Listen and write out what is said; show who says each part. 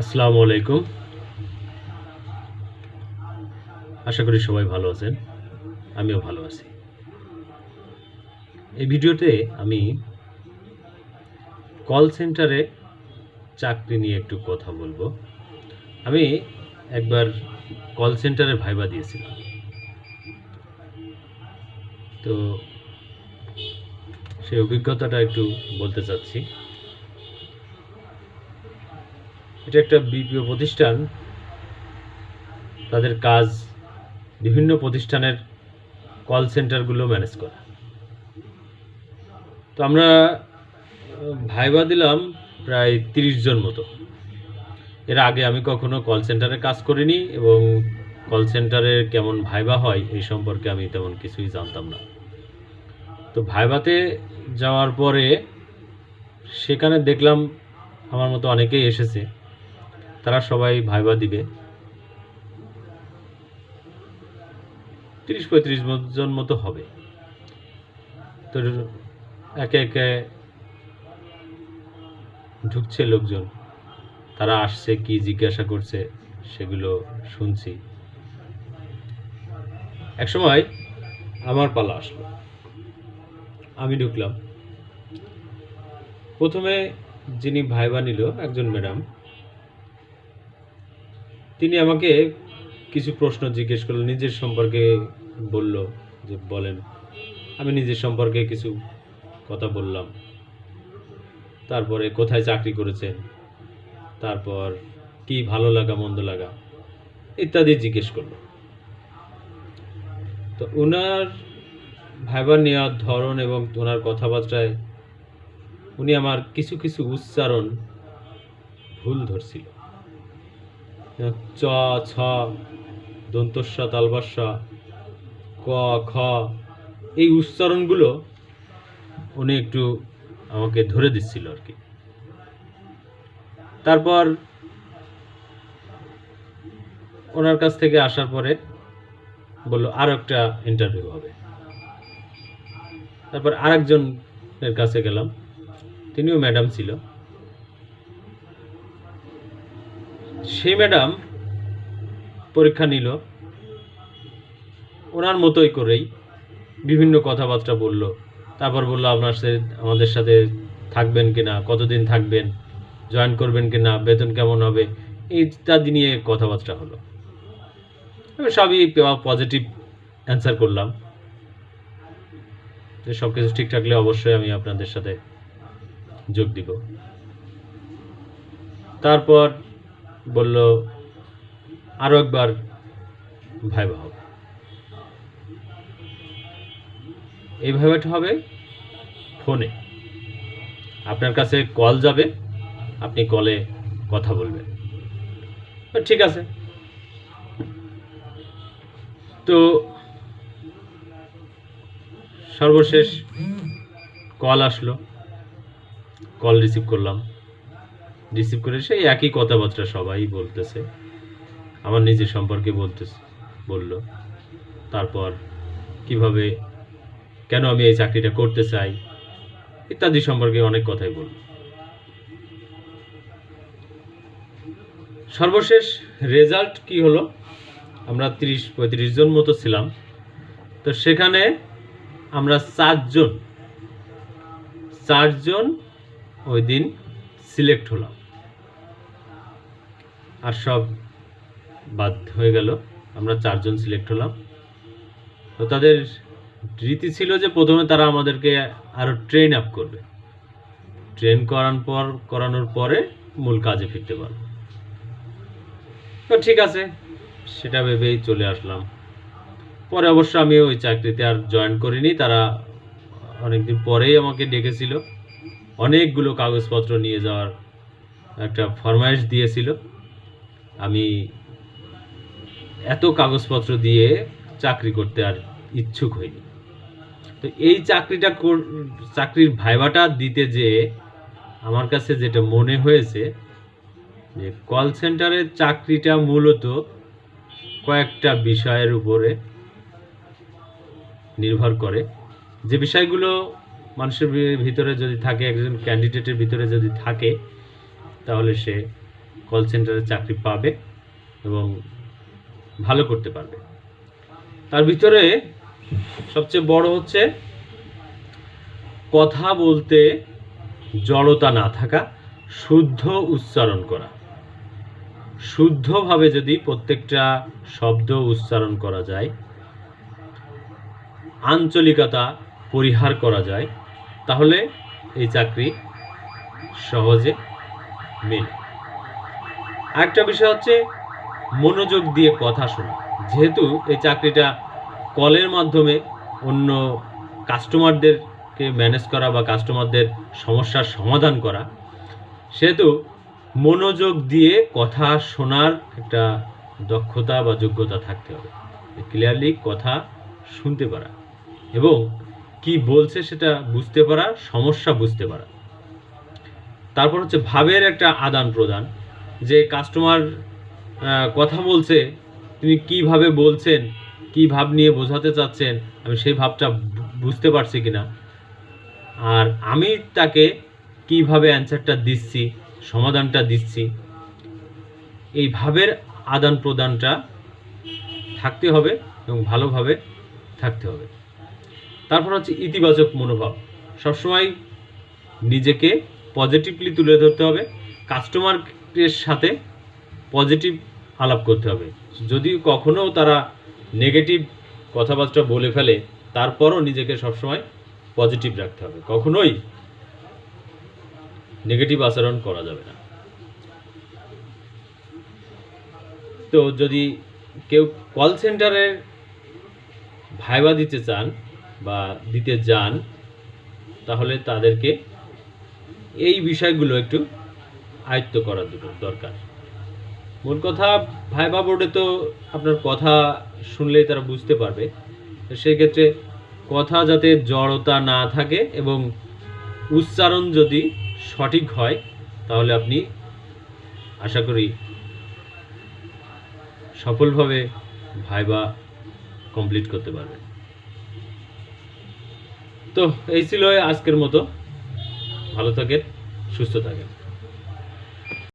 Speaker 1: আসসালামু আলাইকুম। আশা করি সবাই ভালো আছেন। আমিও ভালো আছি। এই ভিডিওতে আমি কল সেন্টারে চাকরি নিয়ে একটু কথা বলব। আমি একবার কল সেন্টারে ভাইবা দিয়েছিলাম। তো সেই অভিজ্ঞতাটা একটু বলতে চাচ্ছি। এটা একটা বিপিও প্রতিষ্ঠান। তাদের কাজ বিভিন্ন প্রতিষ্ঠানের কল সেন্টারগুলো ম্যানেজ করা। তো আমরা, ভাইবা দিলাম প্রায় তিরিশ জন মতো। এর আগে আমি কখনো কল সেন্টারে কাজ করিনি এবং কল সেন্টারে কেমন ভাইবা হয় এই সম্পর্কে আমি তেমন কিছুই জানতাম না। তো ভাইবাতে যাওয়ার পরে সেখানে দেখলাম আমার মতো অনেকেই এসেছে। তারা সবাই ভাইবা দিবে। তিরিশ পঁয়ত্রিশ জন মতো হবে। তো একে একে ঢুকছে লোকজন। তারা আসছে, কি জিজ্ঞাসা করছে সেগুলো শুনছি। এক সময় আমার পালা আসলো। আমি ঢুকলাম। প্রথমে যিনি ভাইবা নিল, একজন ম্যাডাম তিনি আমাকে কিছু প্রশ্ন জিজ্ঞেস করল, নিজের সম্পর্কে বলল, যে বলেন, আমি নিজের সম্পর্কে কিছু কথা বললাম। তারপরে কোথায় চাকরি করেছেন? তারপর কি ভালো লাগা, মন্দ লাগা? ইত্যাদি জিজ্ঞেস করল। তো ওনার ভাইবার নেওয়ার ধরন এবং ওনার কথাবার্তায় উনি আমার কিছু কিছু উচ্চারণ ভুল ধরছিল। চ, ছ, দন্তস্ব তালবাস্য ক, খ, এই উচ্চারণগুলো উনি একটু আমাকে ধরে দিচ্ছিল আর কি। তারপর ওনার কাছ থেকে আসার পরে বলল, আর একটা ইন্টারভিউ হবে। তারপর আরেকজনের কাছে গেলাম, তিনিও ম্যাডাম ছিল। সেই ম্যাডাম পরীক্ষা নিল। ওনার মতোই করেই বিভিন্ন কথাবার্তা বলল। তারপর বলল, আপনার সাথে, আমাদের সাথে থাকবেন কিনা? কতদিন থাকবেন? জয়েন করবেন কিনা? বেতন কেমন হবে? ইত্যাদি নিয়ে কথাবার্তা হলো। সবই পজিটিভ অ্যান্সার করলাম। যে সব কিছু ঠিক থাকলে অবশ্যই আমি আপনাদের সাথে যোগ দিব। তারপর বলল আরও একবার ভাইবা হবে। এই ভাইবাটা হবে ফোনে। আপনার কাছে কল যাবে, আপনি কলে কথা বলবেন। ঠিক আছে। তো সর্বশেষ কল আসলো। কল রিসিভ করলাম। রিসিভ করে সেই একই কথাবার্তা সবাই বলতেছে। আমার নিজের সম্পর্কে বলতেছে বলল। তারপর কীভাবে, কেন আমি এই চাকরিটা করতে চাই, ইত্যাদি সম্পর্কে অনেক কথাই বলল। সর্বশেষ রেজাল্ট কি হলো? আমরা তিরিশ, পঁয়ত্রিশ জন মতো ছিলাম। তো সেখানে আমরা চারজন চারজন ওই দিন সিলেক্ট হলাম। আর সব বাদ হয়ে গেল। আমরা চারজন সিলেক্ট হলাম। তো তাদের রীতি ছিল যে প্রথমে তারা আমাদেরকে আরও ট্রেন আপ করবে। ট্রেন করার পর, করানোর পরে মূল কাজে ফিরতে পারব। তো ঠিক আছে, সেটা ভেবেই চলে আসলাম। পরে অবশ্য আমি ওই চাকরিতে আর জয়েন করিনি, তারা অনেকদিন পরেই আমাকে ডেকেছিল। অনেকগুলো কাগজপত্র নিয়ে যাওয়ার একটা ফরমাইশ দিয়েছিল। আমি এত কাগজপত্র দিয়ে চাকরি করতে আর ইচ্ছুক হইনি। তো এই চাকরিটা কর- চাকরির ভাইবাটা দিতে যে আমার কাছে যেটা মনে হয়েছে যে কল সেন্টারের চাকরিটা মূলত কয়েকটা বিষয়ের উপরে নির্ভর করে। যে বিষয়গুলো মানুষের ভিতরে যদি থাকে, একজন ক্যান্ডিডেটের ভিতরে যদি থাকে, তাহলে সে কল সেন্টারে চাকরি পাবে এবং ভালো করতে পারবে। তার ভিতরে সবচেয়ে বড় হচ্ছে কথা বলতে জড়তা না থাকা, শুদ্ধ উচ্চারণ করা। শুদ্ধভাবে যদি প্রত্যেকটা শব্দ উচ্চারণ করা যায়, আঞ্চলিকতা পরিহার করা যায়, তাহলে এই চাকরি সহজে মেলে। আরেকটা বিষয় হচ্ছে, মনোযোগ দিয়ে কথা শোনা। যেহেতু এই চাকরিটা কলের মাধ্যমে অন্য কাস্টমারদেরকে ম্যানেজ করা বা কাস্টমারদের সমস্যার সমাধান করা, সেহেতু মনোযোগ দিয়ে কথা শোনার একটা দক্ষতা বা যোগ্যতা থাকতে হবে। ক্লিয়ারলি কথা শুনতে পারা এবং কি বলছে সেটা বুঝতে পারা, সমস্যা বুঝতে পারা। তারপর হচ্ছে ভাবের একটা আদান প্রদান যে কাস্টমার কথা বলছে, তিনি কীভাবে বলছেন, কি ভাব নিয়ে বোঝাতে চাচ্ছেন, আমি সেই ভাবটা বুঝতে পারছি কিনা। আর আমি তাকে কীভাবে অ্যান্সারটা দিচ্ছি, সমাধানটা দিচ্ছি, এই ভাবের আদান প্রদানটা থাকতে হবে এবং ভালোভাবে থাকতে হবে। তারপর হচ্ছে ইতিবাচক মনোভাব। সবসময় নিজেকে পজিটিভলি তুলে ধরতে হবে। কাস্টমারের সাথে পজিটিভ আলাপ করতে হবে। যদি কখনো তারা নেগেটিভ কথাবার্তা বলে ফেলে, তারপরও নিজেকে সবসময় পজিটিভ রাখতে হবে। কখনোই নেগেটিভ আচরণ করা যাবে না। তো যদি কেউ কল সেন্টারের ভাইবা দিতে চান বা দিতে যান, তাহলে তাদেরকে এই বিষয়গুলো একটু আয়ত্ত করা দরকার। মূল কথা, ভাইবা বোর্ডে তো আপনার কথা শুনলেই তারা বুঝতে পারবে। সেই কথা যাতে জড়তা না থাকে এবং উচ্চারণ যদি সঠিক হয়, তাহলে আপনি আশা করি সফলভাবে ভাইবা কমপ্লিট করতে পারবেন। তো এই ছিল আজকের মতো। ভালো থাকেন, সুস্থ থাকেন।